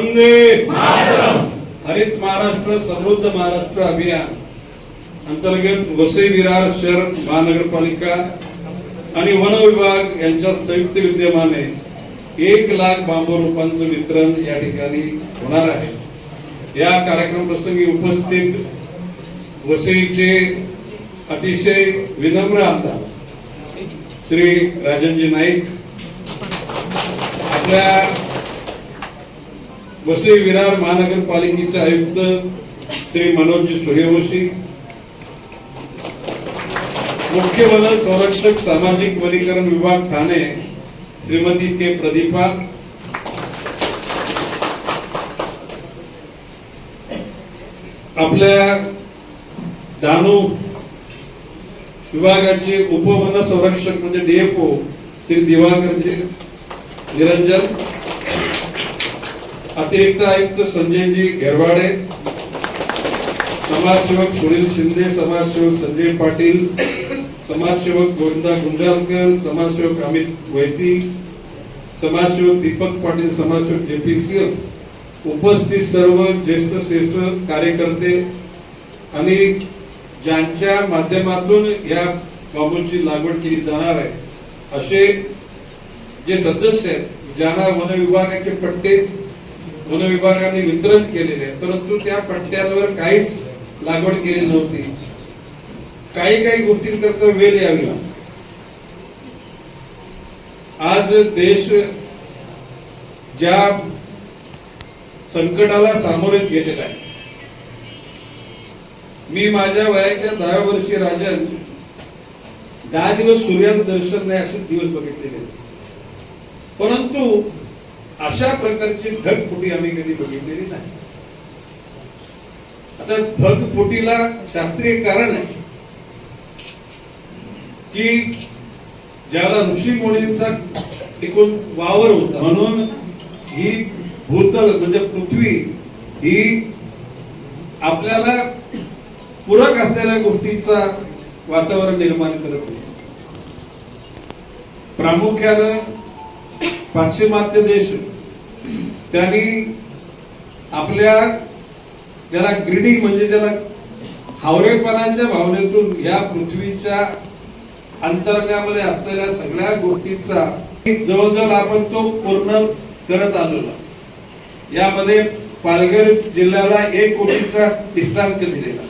वंदे हरित महाराष्ट्र समृद्ध महाराष्ट्र अभियान. अंतर्गत वसई विरार शहर महानगरपालिका आणि वन विभाग यांच्या संयुक्त विद्यमाने एक लाख बांबू रोपांचं वितरण या ठिकाणी होणार आहे. या कार्यक्रम प्रसंगी उपस्थित वसईचे अतिशय विनम्र आमदार श्री राजनजी नाईक आपल्या वसई विरार महानगरपालिकेचे आयुक्त श्री मनोजजी सूर्यवंशी मुख्य वन संरक्षक सामाजिक वनीकरण विभाग ठाणे श्रीमती के प्रदीपा आपल्या दानू विभागाचे उपवन संरक्षक म्हणजे डीएफओ श्री दिवाकरजी निरंजन अतिरिक्त आयुक्त संजयजी घेरवाडे समाजसेवक सुनील शिंदे समाजसेवक संजय पाटील समाजसेवक गोविंदा गुंजालकर समाजसेवक अमित वैती समाजसेवक दीपक पाटील समाजसेवक जे पी सिंह उपस्थित सर्व ज्येष्ठ श्रेष्ठ कार्यकर्ते आणि ज्यांच्या माध्यमातून या बांबूची लागवड केली जाणार आहे. असे जे सदस्य आहेत ज्यांना वन विभागाचे पट्टे वन विभागाने वितरण केलेले आहे परंतु त्या पट्ट्यांवर काहीच लागवड केली नव्हती. काही काही गोष्टींकरता वेळ यावी आज देश ज्या संकटाला सामोरे गेलेला आहे. मी माझ्या वयाच्या दहा वर्षी राजन दहा दिवस सूर्याचं दर्शन नाही असे दिवस बघितलेले परंतु अशा प्रकारची ढगफुटी आम्ही कधी बघितलेली नाही. आता ढगफुटीला शास्त्रीय कारण आहे की ज्याला ऋषी एकूण वावर होता. म्हणून ही भूतल म्हणजे पृथ्वी ही आपल्याला पूरक असलेल्या गोष्टीचा वातावरण निर्माण करत होती. प्रामुख्यानं पाश्चिमात्य देश त्यांनी आपल्या ज्याला ग्रीडी म्हणजे ज्याला हावरेपणाच्या भावनेतून या पृथ्वीच्या अंतरंगामध्ये असलेल्या सगळ्या गोष्टींचा जवळजवळ आपण तो पूर्ण करत आलेलो यामध्ये पालघर जिल्ह्याला एक कोटीचा इष्टांक दिलेला.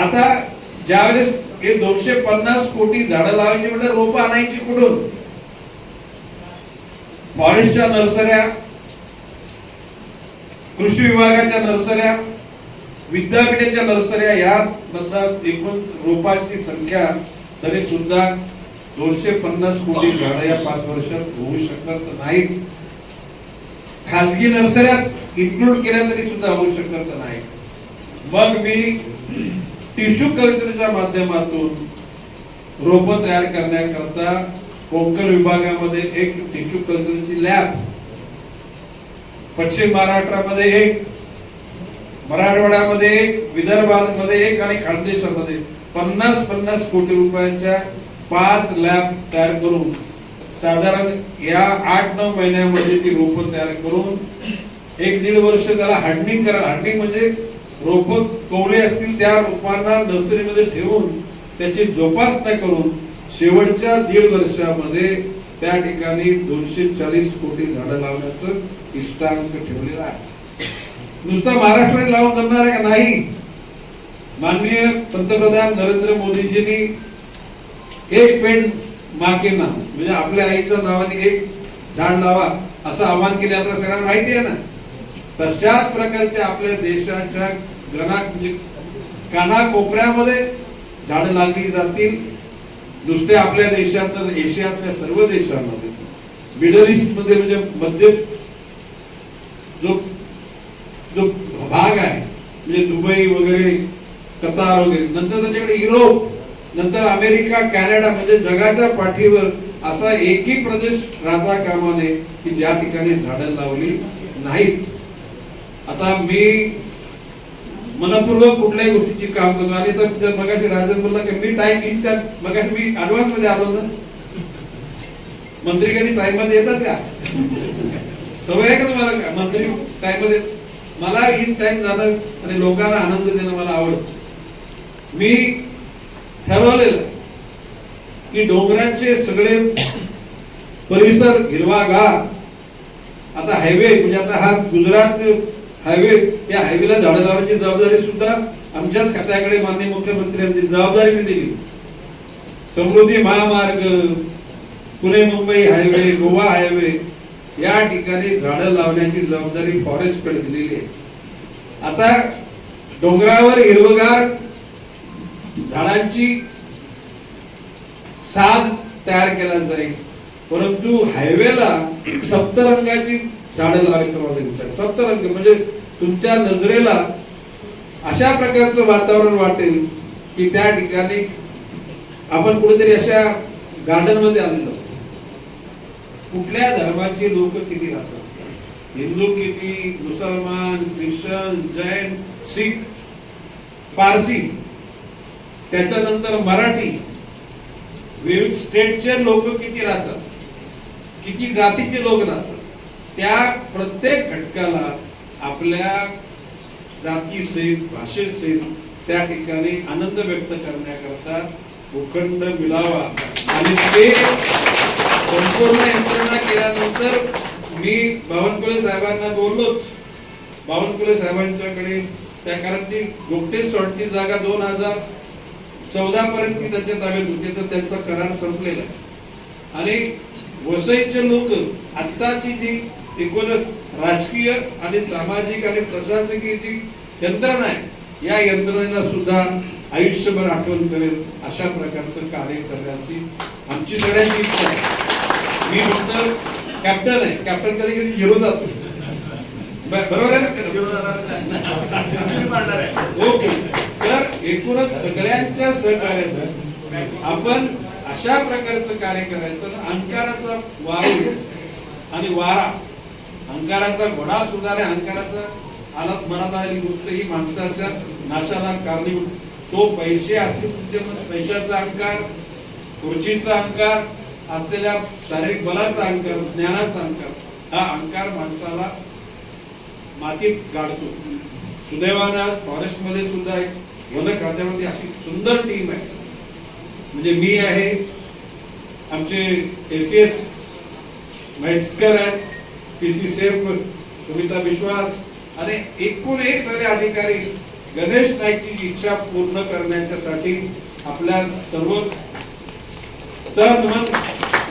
आता ज्यावेळेस हे दोनशे पन्नास कोटी झाडं लावायची म्हणजे रोपं आणायची कुठून? फॉरेस्टच्या नर्सऱ्या कृषी विभागाच्या नर्सऱ्या विद्यापीठाच्या नर्सऱ्या या एकूण रोपाची संख्या तरी सुद्धा दोनशे पन्नास कोटी झाडं या पाच वर्षात होऊ शकत नाहीत. खाजगी नर्सऱ्या इन्क्लूड केल्या तरी सुद्धा होऊ शकत नाही मग मी टिश्यू कल्चरच्या माध्यमातून रोप तयार करण्याकरता कोकण विभागामध्ये एक टिश्यू कल्चरची लॅब पश्चिम महाराष्ट्रामध्ये एक मराठवाड्यामध्ये एक विदर्भामध्ये एक आणि खानदेशामध्ये पन्नास पन्नास कोटी रुपयाच्या पाच लॅब तयार करून साधारण या आठ नऊ महिन्यामध्ये ती रोपं तयार करून एक दीड वर्ष त्याला हार्डनिंग करा. हार्डनिंग म्हणजे रोप कवले असतील त्या रोपांना नर्सरीमध्ये ठेवून त्याची जोपासना करून शेवटच्या दीड वर्षामध्ये त्या ठिकाणी दोनशे चाळीस कोटी झाडं लावण्याचं इष्टांक ठेवलेलं आहे. नुसतं महाराष्ट्रात लावून जमणार आहे का? नाही. माननीय पंतप्रधान नरेंद्र मोदीजींनी एक पेन माके ना म्हणजे आपल्या आईच्या नावाने एक झाड लावा असं आवाहन केले आपल्या सगळ्यांना माहिती आहे ना? तशाच प्रकारच्या आपल्या देशाच्या गणा म्हणजे कानाकोपऱ्यामध्ये झाडं लागली जातील. नुसते आपल्या देशात तर एशियातल्या सर्व देशांमध्ये मिडल ईस्टमध्ये म्हणजे मध्य जो जो भाग आहे म्हणजे दुबई वगैरे कतार वगैरे नंतर त्याच्याकडे युरोप नंतर अमेरिका कॅनडा म्हणजे जगाच्या पाठीवर असा एकही प्रदेश राहता कामाने की ज्या ठिकाणी झाडं लावली नाहीत. आता मी मनपूर्वक कुठल्याही गोष्टीची काम करतो आणि तर मगाशी राजन बोलला की मी टाइम इन त्या मगाशी मी ऍडव्हान्समध्ये आलो ना. मंत्री कधी टाइममध्ये येतात का? सवय आहे का तुम्हाला? का? मंत्री टाइममध्ये मला इन टाइम जाणं आणि लोकांना आनंद देणं मला आवडतं. मी ठरवलेलं की डोंगरांचे सगळे परिसर हिरवागार. आता हायवे म्हणजे आता हा गुजरात हायवे या हायवेला झाडं लावण्याची जबाबदारी सुद्धा आमच्याच खात्याकडे माननीय मुख्यमंत्र्यांनी जबाबदारीने दिली. समृद्धी महामार्ग पुणे मुंबई हायवे गोवा हायवे या ठिकाणी झाडं लावण्याची जबाबदारी फॉरेस्टकडे दिलेली आहे. आता डोंगरावर हिरवगार झाडांची साज तयार केला जाईल. परंतु हायवेला सप्तरंगाची झाडं लावायचं माझा विचार. सत्तर अंक म्हणजे तुमच्या नजरेला अशा प्रकारचं वातावरण वाटेल की त्या ठिकाणी आपण कुठेतरी अशा गार्डनमध्ये आलेलो कुठल्या धर्माची लोक किती राहतात? हिंदू किती मुसलमान ख्रिश्चन जैन शीख पारसी त्याच्यानंतर मराठी विविध स्टेटचे लोक किती राहतात? किती जातीचे लोक राहतात? त्या प्रत्येक घटकाला आपल्या जातीसहित भाषेसहित त्या ठिकाणी आनंद व्यक्त करण्याकरता भूखंड मिळावा. आणि ते संपूर्ण यंत्रणा केल्यानंतर मी बावनकुळे साहेबांना बोललोच. बावनकुळे साहेबांच्याकडे त्या कारण ती गोपटे सॉल्टची जागा दोन हजार चौदा पर्यंत ती त्यांच्या ताब्यात होती तर त्यांचा करार संपलेला आहे. आणि वसईचे लोक आत्ताची जी एकूणच राजकीय आणि सामाजिक आणि प्रशासकीय जी यंत्रणा आहे. या यंत्रणेला सुद्धा आयुष्यभर आठवण करेल अशा प्रकारचं कार्य करण्याची आमची सगळ्यांची इच्छा आहे. मी फक्त कॅप्टन आहे. कॅप्टन कधी कधी झिरो जातो. बरोबर आहे ना? ओके तर एकूणच सगळ्यांच्या सहकार्यानं आपण अशा प्रकारचं कार्य करायचं अंकाराचा वारा आणि वारा अहंकाराचा घोडा सुद्धा अहंकाराचा आलात मनात आलेली गोष्ट ही माणसाच्या नाशाला कारणीभूत तो पैसे असतील तुमच्या म्हणजे पैशाचा अहंकार खुर्चीचा अहंकार असलेल्या शारीरिक बलाचा अहंकार ज्ञानाचा अहंकार हा अहंकार माणसाला मातीत गाडतो. सुदैवानं आज फॉरेस्टमध्ये सुद्धा एक वन खात्यामध्ये अशी सुंदर टीम आहे. म्हणजे मी आहे आमचे एस एस म्हैसकर आहेत पी सी सेफ सुमिता विश्वास आणि एकूण एक सगळे अधिकारी गणेश नाईकची इच्छा पूर्ण करण्याच्यासाठी आपल्या सर्व तन मन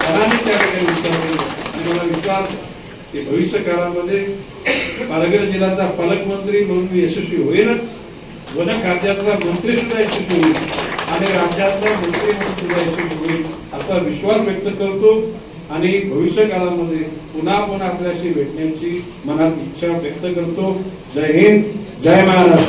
धनाने त्या ठिकाणी उतरलेले आणि मला विश्वास की भविष्य काळामध्ये पालघर जिल्ह्याचा पालकमंत्री म्हणून मी यशस्वी होईलच वन खात्याचा मंत्री सुद्धा यशस्वी होईल आणि राज्याचा मंत्री म्हणून सुद्धा यशस्वी होईल असा विश्वास व्यक्त करतो. आणि भविष्य काळामध्ये पुन्हा पुन्हा आपल्याशी भेटण्याची मनात इच्छा व्यक्त करतो. जय हिंद जय महाराष्ट्र.